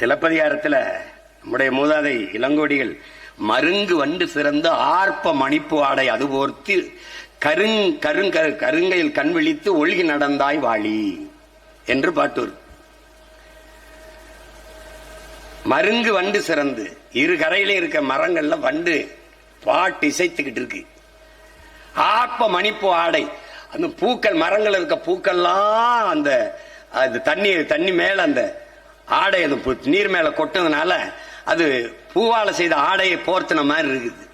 சிலப்பதிகாரத்தில் நம்முடைய மூதாதை இளங்கோடிகள் மருங்கு வண்டு சிறந்த ஆர்ப்ப மணிப்பு ஆடை அது போர்த்து கருங் கருங்க கருங்கையில் கண் விழித்து ஒழுகி நடந்தாய் வாழி என்று பாட்டூர். மருங்கு வண்டு சிறந்து இரு கரையில இருக்க மரங்கள்ல வண்டு பாட்டு இசைத்துக்கிட்டு இருக்கு. ஆப்ப மணிப்பு ஆடை அந்த பூக்கள் மரங்கள் இருக்க பூக்கள்லாம் அந்த அது தண்ணி தண்ணி மேல அந்த ஆடை அது நீர் மேலே கொட்டதுனால அது பூவால செய்த ஆடையை போர்த்தின மாதிரி இருக்குது.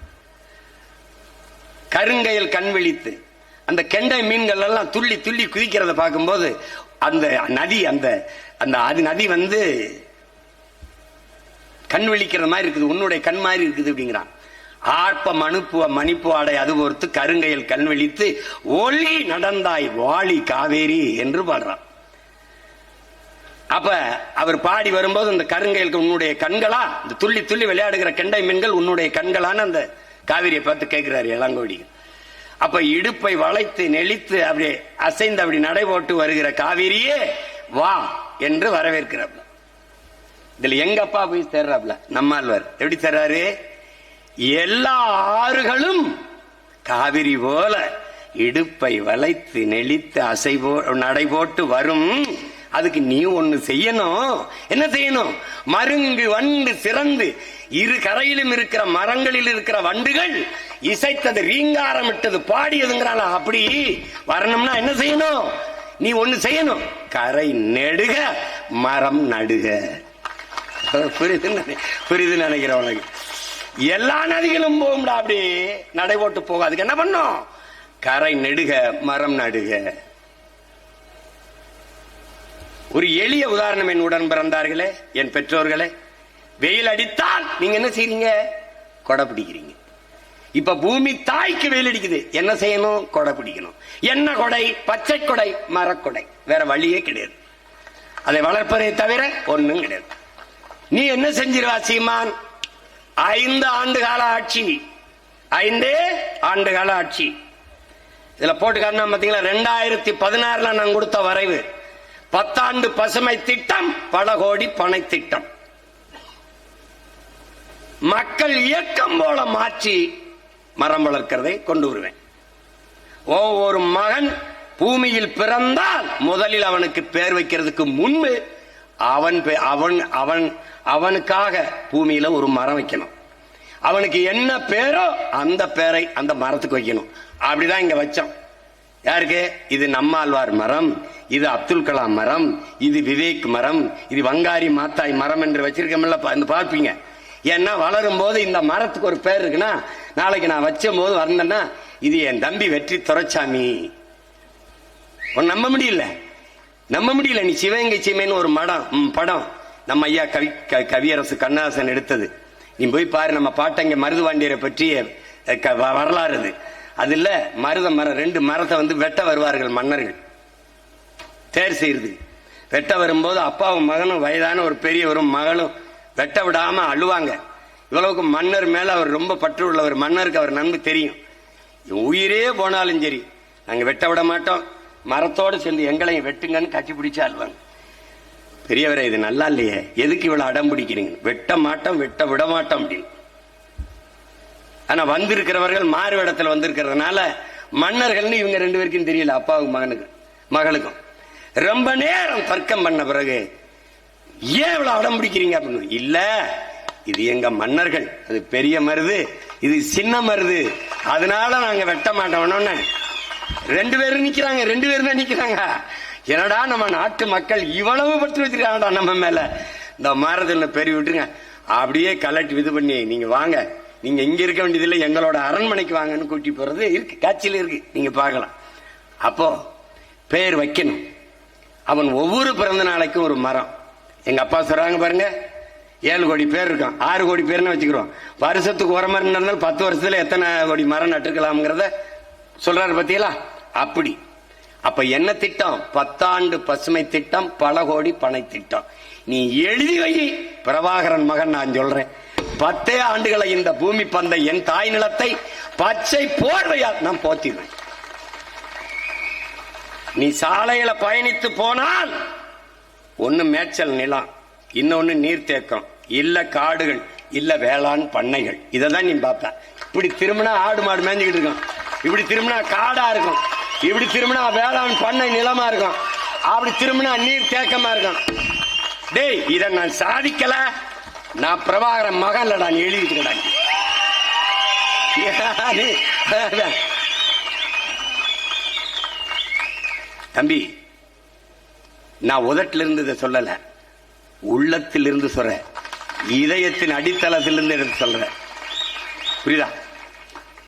கருங்கையில் கண் விழித்து அந்த கெண்டை மீன்கள் எல்லாம் துள்ளி துள்ளி குதிக்கிறத பார்க்கும்போது அந்த நதி அந்த அந்த அது நதி வந்து கண் விழிக்கிற மாதிரி இருக்குது உன்னுடைய கண் மாதிரி இருக்குது அப்படிங்கிறான். ஆர்ப்ப மனுப்புவ மணிப்பு ஆடை அது பொறுத்து கருங்கையில் கண் விழித்து ஒளி நடந்தாய் வாளி காவேரி என்று பாடுறான். அப்ப அவர் பாடி வரும்போது அந்த கருங்கைகளுக்கு உன்னுடைய கண்களா இந்த துள்ளி துள்ளி விளையாடுகிற கெண்டை மீன்கள் உன்னுடைய கண்களான்னு அந்த காவிரியை பார்த்து கேட்கிறாரு இளங்கோடி அப்ப இடுப்பை வளைத்து நெளித்து அப்படியே அசைந்து அப்படி நடை போட்டு வருகிற காவிரியே வா என்று வரவேற்கிறாப்ல இதுல எங்க அப்பா போய் சேர்றாப்ல நம்மாழ்வார். எப்படி சேர்றாரு? எல்லா ஆறுகளும் காவிரி போல இடுப்பை வளைத்து நெளித்து அசை போ நடை போட்டு வரும் அதுக்கு நீ ஒன்று செய்யணும். என்ன செய்யணும்? மருங்கு வண்டு சிறந்து இரு கரையிலும் இருக்கிற மரங்களில் இருக்கிற வண்டுகள் இசைத்தது ரீங்காரமிட்டது பாடியதுங்கிறால அப்படி வரணும்னா என்ன செய்யணும்? நீ ஒன்று செய்யணும். கரை நெடுக மரம் நடுக. புரியுது புரியுது நினைக்கிறேன் உனக்கு. எல்லா நதிகளும் போகும்டா அப்படி நடை போட்டு போக அதுக்கு என்ன பண்ணும்? கரை நெடுக மரம் நடுக. ஒரு எளிய உதாரணம் என் பிறந்தார்களே என் பெற்றோர்களே. வெயில் அடித்தால் நீங்க என்ன செய்றீங்க? கொடை பிடிக்கிறீங்க. இப்ப பூமி தாய்க்கு வெயில் அடிக்குது. என்ன செய்யணும்? கொடை பிடிக்கணும். என்ன கொடை? பச்சை கொடை மரக்கொடை. வேற வழியே கிடையாது. அதை வளர்ப்பதை தவிர ஒன்றும் கிடையாது. நீ என்ன செஞ்சிருவா சீமான்? ஐந்து ஆண்டு கால ஆட்சி. ஐந்தே ஆண்டு கால ஆட்சி. இதுல போட்டு காரணம் பாத்தீங்களா? ரெண்டாயிரத்தி பதினாறுல நான் கொடுத்த வரைவு. பத்தாண்டு பசுமை திட்டம் பல கோடி பனை திட்டம். மக்கள் இயக்கம் போல மாற்றி மரம் வளர்க்கிறதை கொண்டு வருவேன். ஒவ்வொரு மகன் பூமியில் பிறந்தால் முதலில் அவனுக்கு பேர் வைக்கிறதுக்கு முன்பு அவன் பே- அவன் அவன் அவனுக்காக பூமியில ஒரு மரம் வைக்கணும். அவனுக்கு என்ன பேரோ அந்த பேரை அந்த மரத்துக்கு வைக்கணும். அப்படிதான் இங்க வச்சோம். யாருக்கு? இது நம்மாழ்வார் மரம். இது அப்துல் கலாம் மரம் இது விவேக் மரம் இது வங்காரி மாத்தாய் மரம் என்று வச்சிருக்கோம்ல பார்ப்பீங்க. ஏன்னா வளரும் போது இந்த மரத்துக்கு ஒரு பேர் இருக்குன்னா நாளைக்கு நான் வச்ச போது வந்தேன்னா இது என் தம்பி வெற்றி துறைச்சாமி நம்ப முடியல? நம்ப முடியல நீ சிவகங்கை சீமைன்னு ஒரு மடம் படம் நம்ம ஐயா கவி க- கவியரசு கண்ணாசன் எடுத்தது. நீ போய் பாரு நம்ம பாட்டங்க மருதுவாண்டியரை பற்றிய க- வ- வரலாறு அது அதில் மருத மரம் ரெண்டு மரத்தை வந்து வெட்ட வருவார்கள் மன்னர்கள். தேர் செய்யுது வெட்ட வரும்போது அப்பாவும் மகனும் வயதான ஒரு பெரியவரும் மகளும் வெட்ட விடாம அழுவாங்க. இவ்வளவுக்கு மன்னர் மேல அவர் ரொம்ப பற்று உள்ளவர். மன்னருக்கு அவர் நன்மை தெரியும். உயிரே போனாலும் சரி நாங்க வெட்ட விட மாட்டோம். மரத்தோடு சேர்ந்து எங்களையும் வெட்டுங்கன்னு கட்சி பிடிச்சு அழுவாங்க. பெரியவரை இது நல்லா இல்லையே. எதுக்கு இவ்வளவு அடம் பிடிக்கிறீங்க? வெட்ட மாட்டோம் வெட்ட விட மாட்டோம் அப்படின்னு. ஆனா வந்திருக்கிறவர்கள் மாறு இடத்துல வந்திருக்கிறதுனால மன்னர்கள்னு இவங்க ரெண்டு பேருக்கும் தெரியல அப்பாவுக்கு மகனுக்கு மகளுக்கும். ரொம்ப நேரம் தர்க்கம் பண்ண பிறகு ஏன் இவ்வளவு அடம் பிடிக்கிறீங்க அப்படின்னு இல்ல இது எங்க மன்னர்கள். அது பெரிய மருது இது சின்ன மருது. அதனால நாங்க வெட்ட மாட்டோம்னு ரெண்டு பேரும் நிக்கிறாங்க ரெண்டு பேரும் தான் நிக்கிறாங்க. என்னடா நம்ம நாட்டு மக்கள் இவ்வளவு படுத்து வச்சிருக்காங்கடா நம்ம மேல. இந்த மரத்துல பெரிய விட்டுருங்க. அப்படியே கலட்டி இது பண்ணி நீங்க வாங்க. நீங்க இங்க இருக்க வேண்டியதில்லை எங்களோட அரண்மனைக்கு வாங்கன்னு கூட்டி போறது இருக்கு. காட்சியில இருக்கு. நீங்க பார்க்கலாம். அப்போ பேர் வைக்கணும். அவன் ஒவ்வொரு பிறந்த நாளைக்கும் ஒரு மரம். எங்க அப்பா சொல்றாங்க பாருங்க ஏழு கோடி பேர் இருக்கான். ஆறு கோடி பேர்னு வச்சுக்கிறோம். வருஷத்துக்கு ஒரு மரம் நடந்தாலும் பத்து வருஷத்துல எத்தனை கோடி மரம் நட்டுக்கலாம்ங்கிறத சொல்றாரு பத்தியலா அப்படி. அப்ப என்ன திட்டம்? பத்தாண்டு பசுமை திட்டம் பல கோடி பனை திட்டம். நீ எழுதி வை பிரபாகரன் மகன் நான் சொல்றேன். பத்தே ஆண்டுகளை இந்த பூமி பந்தை என் தாய் நிலத்தை பச்சை போர்வையால் நான் போத்திடுவேன் நீ சாலையில பயணித்து போனால் ஒன்னு மேய்ச்சல் நிலம் இன்னொன்னு நீர்த்தேக்கம் இல்ல காடுகள் இல்ல வேளாண் பண்ணைகள். இதை தான் நீ பார்ப்ப. இப்படி திரும்பினா ஆடு மாடு மேய்ஞ்சிக்கிட்டு இருக்கும். இப்படி திரும்பினா காடா இருக்கும். இப்படி திரும்பினா வேளாண் பண்ணை நிலமா இருக்கும். அப்படி திரும்பினா நீர் தேக்கமா இருக்கும். டேய் இதை நான் சாதிக்கல. நான் பிரபாகரன் மகன்லடா நீ எழுதிக்கிறடா தம்பி நான் உதட்டிலிருந்து இருந்து இதை சொல்லல. உள்ளத்திலிருந்து சொல்றேன். இதயத்தின் அடித்தளத்திலிருந்து எடுத்து சொல்றேன். புரியுதா?